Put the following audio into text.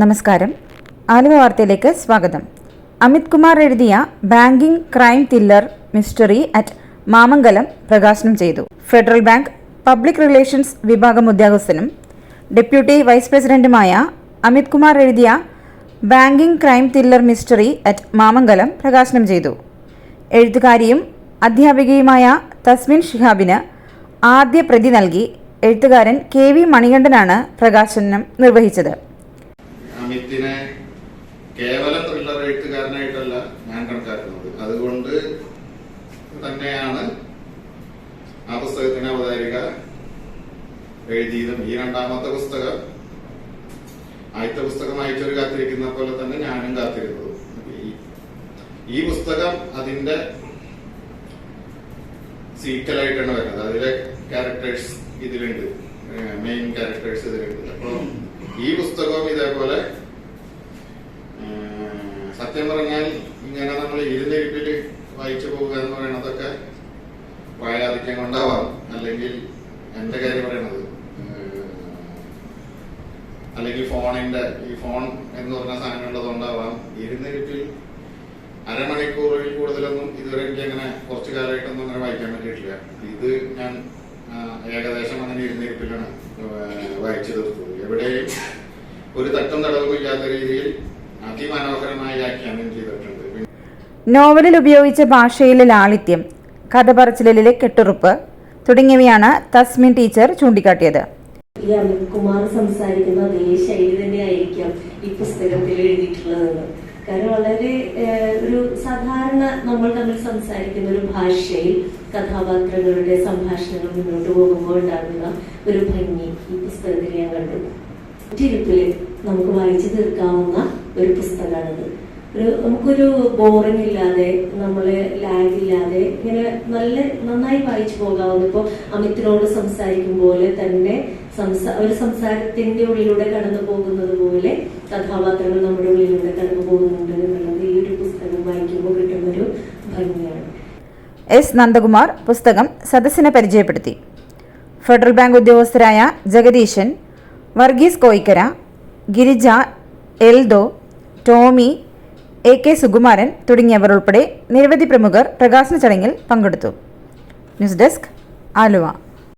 നമസ്കാരം. ആലുവ വാർത്തയിലേക്ക് സ്വാഗതം. അമിത് കുമാർ എഴുതിയ banking crime thriller mystery at Mamangalam പ്രകാശനം ചെയ്തു. ഫെഡറൽ ബാങ്ക് പബ്ലിക് റിലേഷൻസ് വിഭാഗം ഉദ്യോഗസ്ഥനും ഡെപ്യൂട്ടി വൈസ് പ്രസിഡന്റുമായ അമിത് കുമാർ എഴുതിയ banking crime thriller mystery at Mamangalam പ്രകാശനം ചെയ്തു. എഴുത്തുകാരിയും അധ്യാപികയുമായ തസ്മിൻ ഷിഹാബിന് ആദ്യ പ്രതി നൽകി. എഴുത്തുകാരൻ കെ വി മണികണ്ഠനാണ് പ്രകാശനം നിർവഹിച്ചത്. അമിത്തിനെ കേവല ത്രില്ലർ എഴുത്തുകാരനായിട്ടല്ല ഞാൻ കണക്കാക്കുന്നത്. അതുകൊണ്ട് തന്നെയാണ് ആ പുസ്തകത്തിന് അവതാരിക എഴുതിയതും. ഈ രണ്ടാമത്തെ പുസ്തകം ആദ്യത്തെ പുസ്തകം അയച്ചൊരു കാത്തിരിക്കുന്ന പോലെ തന്നെ ഞാനും കാത്തിരുന്നത് ഈ- പുസ്തകം അതിന്റെ സീക്വലായിട്ടാണ് വരുന്നത്. അതിലെ ക്യാരക്ടേഴ്സ് ഇതിലുണ്ട്. മെയിൻ ക്യാരക്ടേഴ്സ് ഇതിലുണ്ട്. അപ്പൊ ഈ പുസ്തകവും ഇതേപോലെ സത്യം പറഞ്ഞാൽ ഇങ്ങനെ നമ്മൾ ഇരുന്നിരിപ്പിൽ വായിച്ചു പോവുക എന്ന് പറയുന്നതൊക്കെ വായാധിക്യം കൊണ്ടാവാം. അല്ലെങ്കിൽ എന്റെ കാര്യം പറയണത് അല്ലെങ്കിൽ ഫോണിന്റെ ഈ ഫോൺ എന്ന് പറഞ്ഞ സാധനം ഉള്ളതുകൊണ്ടാവാം ഇരുന്നിരിപ്പിൽ അരമണിക്കൂറിൽ കൂടുതലൊന്നും ഇതുവരെ എനിക്ക് അങ്ങനെ കുറച്ചു കാലമായിട്ടൊന്നും അങ്ങനെ വായിക്കാൻ പറ്റിയിട്ടില്ല. ഇത് ഞാൻ ഏകദേശം അങ്ങനെ ഇരുന്നിരിപ്പിലാണ് വായിച്ചു തീർത്തത് എവിടെയും ഒരു തട്ടും തടവും ഇല്ലാത്ത രീതിയിൽ അതിമനോഹരമായി ആഖ്യാനം ചെയ്തിട്ടുണ്ട്. നോവലിൽ ഉപയോഗിച്ച ഭാഷയിലെ ലാളിത്യം കഥ പറച്ചിലിലെ കെട്ടുറുപ്പ് തുടങ്ങിയവയാണ് തസ്മിൻ ടീച്ചർ ചൂണ്ടിക്കാട്ടിയത്. ഈ സംസാരിക്കുന്ന അതേ ശൈലി തന്നെയായിരിക്കാം ഈ പുസ്തകത്തിൽ എഴുതിയിട്ടുള്ളതെന്ന് കാരണം വളരെ ഒരു സാധാരണ നമ്മൾ തമ്മിൽ സംസാരിക്കുന്ന ഒരു ഭാഷയിൽ കഥാപാത്രങ്ങളുടെ സംഭാഷണങ്ങൾ മുന്നോട്ട് പോകുമ്പോൾ ഉണ്ടാകുന്ന ഒരു ഭംഗി ഈ പുസ്തകത്തിൽ ഞാൻ കണ്ടു. ചുരുക്കിൽ നമുക്ക് വായിച്ചു തീർക്കാവുന്ന ഒരു പുസ്തകമാണിത് ഒരു നമുക്കൊരു ബോറിംഗ് ഇല്ലാതെ നമ്മൾ ലാഗ് ഇല്ലാതെ ഇങ്ങനെ നല്ല നന്നായി വായിച്ചു പോകാവുന്ന ഇപ്പൊ അമിത്തിനോട് സംസാരിക്കും പോലെ തന്നെ സംസാ ഒരു സംസാരത്തിന്റെ ഉള്ളിലൂടെ കടന്നു പോകുന്നത് പോലെ കഥാപാത്രങ്ങൾ നമ്മുടെ ഉള്ളിലൂടെ കടന്നു പോകുന്നുണ്ട് എന്നുള്ളത് ഈ ഒരു പുസ്തകം വായിക്കുമ്പോൾ കിട്ടുന്ന ഒരു ഭംഗിയാണ്. എസ് നന്ദകുമാർ പുസ്തകം സദസ്സിനെ പരിചയപ്പെടുത്തി. ഫെഡറൽ ബാങ്ക് ഉദ്യോഗസ്ഥരായ ജഗദീശൻ വർഗീസ് കോയിക്കര ഗിരിജ എൽദോ ടോമി എ കെ സുകുമാരൻ തുടങ്ങിയവർ ഉൾപ്പെടെ നിരവധി പ്രമുഖർ പ്രകാശന ചടങ്ങിൽ പങ്കെടുത്തു. News desk Aluva.